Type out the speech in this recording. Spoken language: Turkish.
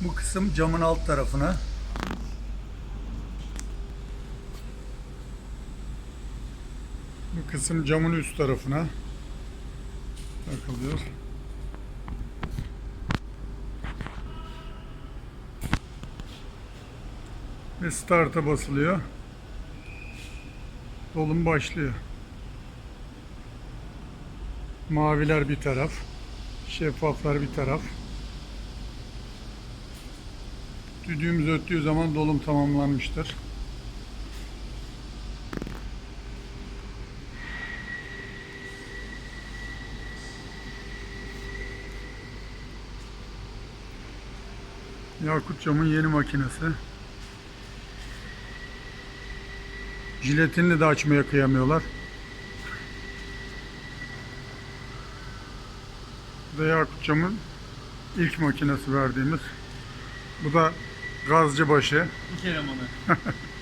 Bu kısım camın alt tarafına. Bu kısım camın üst tarafına takılıyor. Ve start'a basılıyor. Dolum başlıyor. Maviler bir taraf, şeffaflar bir taraf. Düdüğümüz öttüğü zaman dolum tamamlanmıştır. Yakut Cam'ın yeni makinesi. Jiletinle de açmaya kıyamıyorlar. Bu da Yakut Cam'ın ilk makinesi verdiğimiz. Bu da gazcı başı. İki elemanı.